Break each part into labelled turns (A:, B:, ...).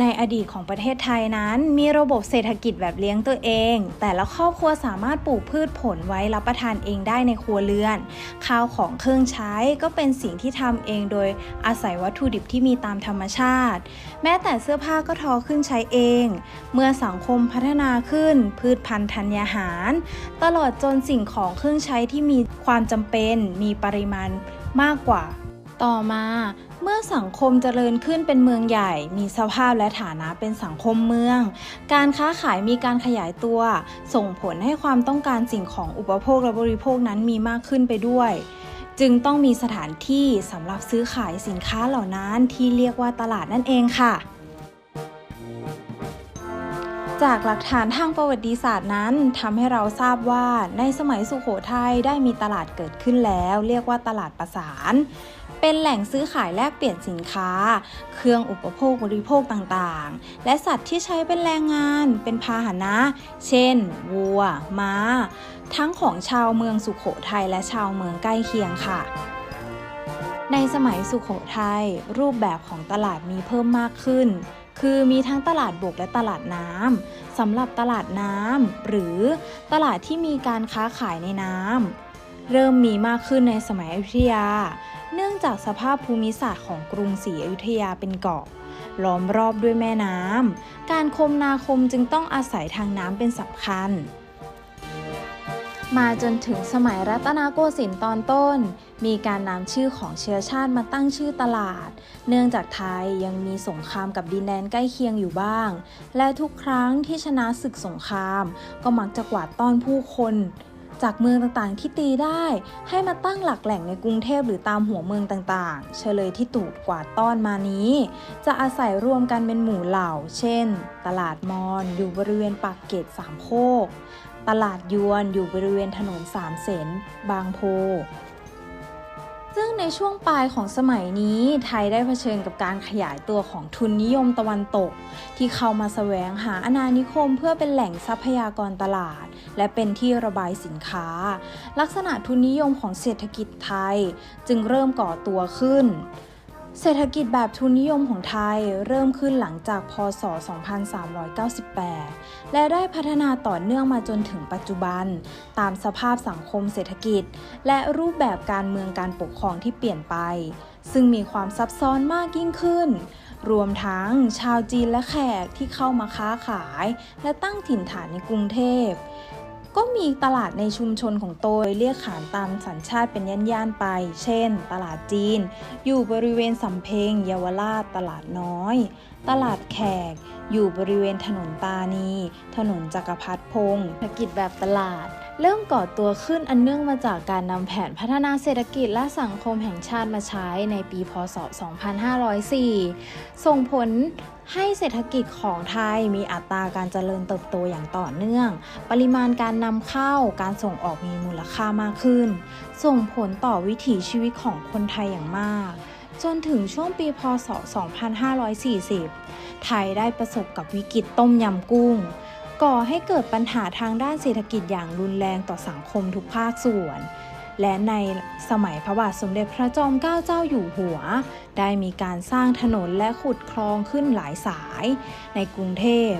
A: ในอดีตของประเทศไทยนั้น มีระบบเศรษฐกิจแบบเลี้ยงตัวเอง แต่ละครอบครัวสามารถปลูกพืชผลไว้รับประทานเองได้ในครัวเรือน ข้าวของเครื่องใช้ก็เป็นสิ่งที่ทำเองโดยอาศัยวัตถุดิบที่มีตามธรรมชาติ แม้แต่เสื้อผ้าก็ทอขึ้นใช้เอง เมื่อสังคมพัฒนาขึ้น พืชพันธุ์ธัญญาหาร ตลอดจนสิ่งของเครื่องใช้ที่มีความจำเป็น มีปริมาณมากกว่า ต่อมา เมื่อสังคมเจริญขึ้นเป็นเมืองใหญ่ มีสภาพและฐานะเป็นสังคมเมือง การค้าขายมีการขยายตัว ส่งผลให้ความต้องการสิ่งของอุปโภคและบริโภคนั้นมีมากขึ้นไปด้วย จึงต้องมีสถานที่สำหรับซื้อขายสินค้าเหล่านั้นที่เรียกว่าตลาดนั่นเองค่ะ จากหลักฐานทางประวัติศาสตร์นั้นทำให้เราทราบว่าในสมัยสุขโขทัยได้มีตลาดเกิดขึ้นแล้ว เรียกว่าตลาดประสาน เป็นแหล่งซื้อขายแลกเปลี่ยนสินค้า เครื่องอุปโภคบริโภคต่างๆ และสัตว์ที่ใช้เป็นแรงงาน เป็นพาหนะ เช่น วัว ม้า ทั้งของชาวเมืองสุขโขทัยและชาวเมืองใกล้เคียงค่ะในสมัยสุขโขทัยรูปแบบของตลาดมีเพิ่มมากขึ้น คือมีทั้งตลาดบกและตลาดน้ำสำหรับตลาดน้ำหรือตลาดที่มีการค้าขายในน้ำเริ่มมีมากขึ้นในสมัยอยุธยา เนื่องจากสภาพภูมิศาสตร์ของกรุงศรีอยุธยาเป็นเกาะล้อมรอบด้วยแม่น้ำการคมนาคมจึงต้องอาศัยทางน้ำเป็นสำคัญ มาจนถึงสมัยรัตนโกสินทร์ตอนต้น มีการนำชื่อของเชื้อชาติมาตั้งชื่อตลาด เนื่องจากไทยยังมีสงครามกับดินแดนใกล้เคียงอยู่บ้าง และทุกครั้งที่ชนะศึกสงคราม ก็มักจะกวาดต้อนผู้คน จากเมืองต่างๆที่ตีได้ ให้มาตั้งหลักแหล่งในกรุงเทพหรือตามหัวเมืองต่างๆ เฉลยที่ตูดกวาดต้อนมานี้ จะอาศัยรวมกันเป็นหมู่เหล่า เช่น ตลาดมอนอยู่บริเวณปากเกร็ดสามโคก ตลาดยวนอยู่บริเวณถนนสามเสนบางโพ ซึ่งในช่วงปลายของสมัยนี้ไทยได้เผชิญกับการขยายตัวของทุนนิยมตะวันตก ที่เข้ามาแสวงหาอาณานิคมเพื่อเป็นแหล่งทรัพยากรตลาด และเป็นที่ระบายสินค้า ลักษณะทุนนิยมของเศรษฐกิจไทยจึงเริ่มก่อตัวขึ้น เศรษฐกิจแบบทุนนิยมของไทยเริ่มขึ้นหลังจากพศ 2398 และได้พัฒนาต่อเนื่องมาจนถึงปัจจุบัน ตามสภาพสังคมเศรษฐกิจ และรูปแบบการเมืองการปกครองที่เปลี่ยนไป ซึ่งมีความซับซ้อนมากยิ่งขึ้น รวมทั้งชาวจีนและแขกที่เข้ามาค้าขาย และตั้งถิ่นฐานในกรุงเทพ ก็มีตลาดในชุมชนของโตยเรียกขานตามสัญชาติเป็นย่านๆไป เช่น ตลาดจีน อยู่บริเวณสำเพ็งเยาวราชตลาดน้อย ตลาดแขก อยู่บริเวณถนนตานี ถนนจักรพัฒพงศ์เศรกิจแบบตลาด เริ่มก่อตัวขึ้นอันเนื่องมาจากการนำแผนพัฒนาเศรษฐกิจและสังคมแห่งชาติมาใช้ในปี พศ 2504 ส่งผลให้เศรษฐกิจของไทยมีอัตราการเจริญเติบโตอย่างต่อเนื่อง ปริมาณการนำเข้า การส่งออกมีมูลค่ามากขึ้น ส่งผลต่อวิถีชีวิตของคนไทยอย่างมาก จนถึงช่วงปี พศ 2540 ไทยได้ประสบกับวิกฤตต้มยำกุ้ง ก่อให้เกิดปัญหาทางด้านเศรษฐกิจอย่างรุนแรงต่อสังคมทุกภาคส่วน และในสมัยพระบาทสมเด็จพระจอมเกล้าเจ้าอยู่หัว ได้มีการสร้างถนนและขุดคลองขึ้นหลายสายในกรุงเทพ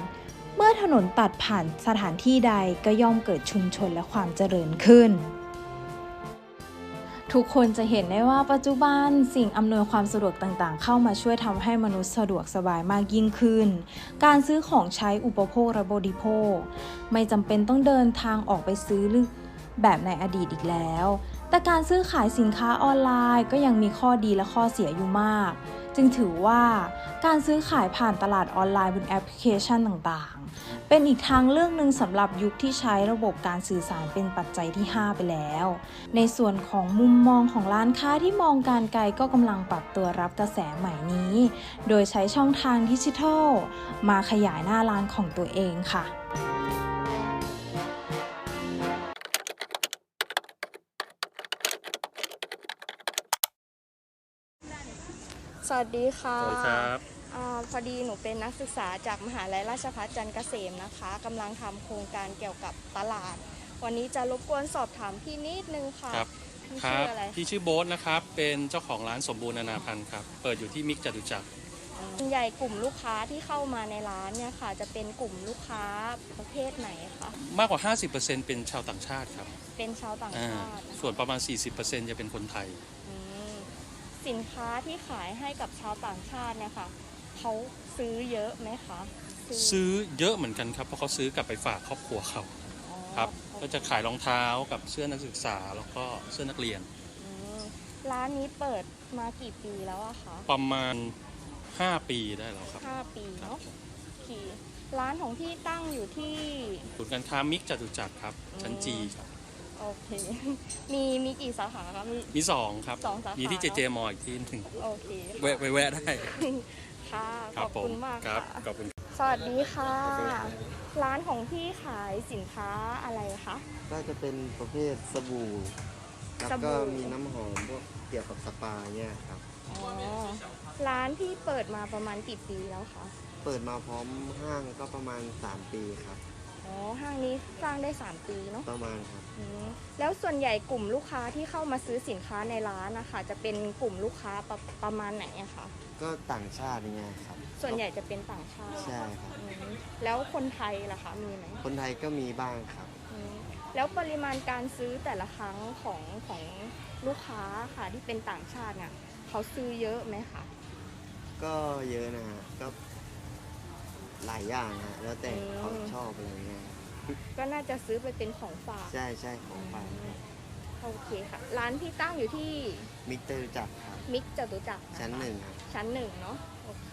A: เมื่อถนนตัดผ่านสถานที่ใดก็ย่อมเกิดชุมชนและความเจริญขึ้น ทุกคนจะเห็นได้ว่าปัจจุบันสิ่งอำนวยความสะดวกต่างๆ เข้ามาช่วยทำให้มนุษย์สะดวกสบายมากยิ่งขึ้น การซื้อของใช้อุปโภคและบริโภค ไม่จำเป็นต้องเดินทางออกไปซื้อหรือแบบในอดีตอีกแล้ว แต่การซื้อขายสินค้าออนไลน์ก็ยังมีข้อดีและข้อเสียอยู่มาก จึงถือว่าการซื้อขายผ่านตลาดออนไลน์บนแอปพลิเคชันต่างๆ เป็นอีกทางเลือกหนึ่งสำหรับยุคที่ใช้ระบบการสื่อสารเป็นปัจจัยที่ 5 ไปแล้ว ในส่วนของมุมมองของร้านค้าที่มองการไกลก็กำลังปรับตัวรับกระแสใหม่นี้ โดยใช้ช่องทางดิจิทัล มาขยายหน้าร้านของตัวเองค่ะ
B: สวัสดีค่ะ
C: สวัสดีครับ
B: อาพอดีหนูเป็นนักศึกษาจากมหาลัยราชภัฏจันทร์เกษมนะคะกำลังทำโครงการเกี่ยวกับตลาด วันนี้จะรบกวนสอบถามพี่นิดนึงค่ะ
C: ครับ
B: พี่
C: ครั
B: ชื่
C: บ
B: ออะไร
C: พี่ชื่อโบ๊ทนะครับ เป็นเจ้าของร้านสมบูรณ์นานาพันธ์ครับ เปิดอยู่ที่มิกจตุจักร
B: ส่วนใหญ่กลุ่มลูกค้าที่เข้ามาในร้านเนี่ยค่ะ จะเป็นกลุ่มลูกค้าประเภทไหนคะ
C: มากกว่า 50%เป็นชาวต่างชาติครับ
B: เป็นชาวต่าง
C: อ่า
B: ชาตินะคะ
C: ส่วนประมาณ 40%จะเป็นคนไทย
B: อืมสินค้าที่ขายให้กับชาวต่างชาติเนี่ยค่ะ เขาซื้อเยอะไหมคะ
C: ซื้อเยอะเหมือนกันครับเพราะเขาซื้อกลับไปฝากครอบครัวเขา
B: อ๋อ
C: ครับ ก็จะขายรองเท้ากับเสื้อนักศึกษาแล้วก็เสื้อนักเรียน
B: อืมร้านนี้เปิดมากี่ปีแล้วอะคะ
C: ประมาณ 5 ปีได้แล้วครับ
B: ห้าปี
C: ครับ
B: เนาะโอเคร้านของพี่ตั้งอยู่ที่
C: ศูนย์การค้ามิกจตุจักรครับ ชั้น
B: อืม
C: จีครับ
B: โอเค มีมีกี่สาขาคะมี
C: มี2ครับ
B: สองสาขามี
C: มีที่เจเจมออีกที่หนึ่ง
B: โอเค
C: แวะไปแวะได้
B: ค่ะข
C: ครั
B: อบ
C: ผ
B: คุ
C: ม
B: ณมาก
C: ครับ
B: ค่ะ
C: ขอบคุณ
B: สวัสดีค่ะ ร้านของพี่ขายสินค้าอะไรคะ
D: ก็จะเป็นประเภทสบู่แล้ว
B: สบู่
D: ก็มีน้ำหอมพวกเกี่ยวกับสปาเนี่ยครับ
B: อ๋อร้านพี่เปิดมาประมาณกี่ปีแล้วคะ
D: เปิดมาพร้อมห้างก็ประมาณ 3 ปีครับ
B: อ๋อห้างนี้สร้างได้ 3 ปีเนาะ
D: ประมาณครับ
B: อืมแล้วส่วนใหญ่กลุ่มลูกค้าที่เข้ามาซื้อสินค้าในร้านนะคะจะเป็นกลุ่มลูกค้าประประมาณไหนอะคะ
D: ก็ต่างชาติเนี่ยครับ
B: ส่วนใหญ่จะเป็นต่างชาติ
D: ใช่ครับ
B: อืมแล้วคนไทยล่ะคะมีไหม
D: คนไทยก็มีบ้างครับ
B: อืมแล้วปริมาณการซื้อแต่ละครั้งของของลูกค้าค่ะที่เป็นต่างชาติเนี่ยเขาซื้อเยอะไหมคะ
D: ก็เยอะนะฮะก็หลายอย่างฮะแล้วแต่
B: อืม
D: เขาชอบอะไรเงี้ย
B: ก็น่าจะซื้อไปเป็นของฝาก
D: ใช่ใช่ของไป
B: โอเคค่ะ ร้านพี่ตั้งอยู่ที่
D: มิกเตอร์จักรครับ
B: มิกจตุจักระคะ
D: ชั้นหนึ่งครับ
B: ชั้นหนึ่งเนาะโอเค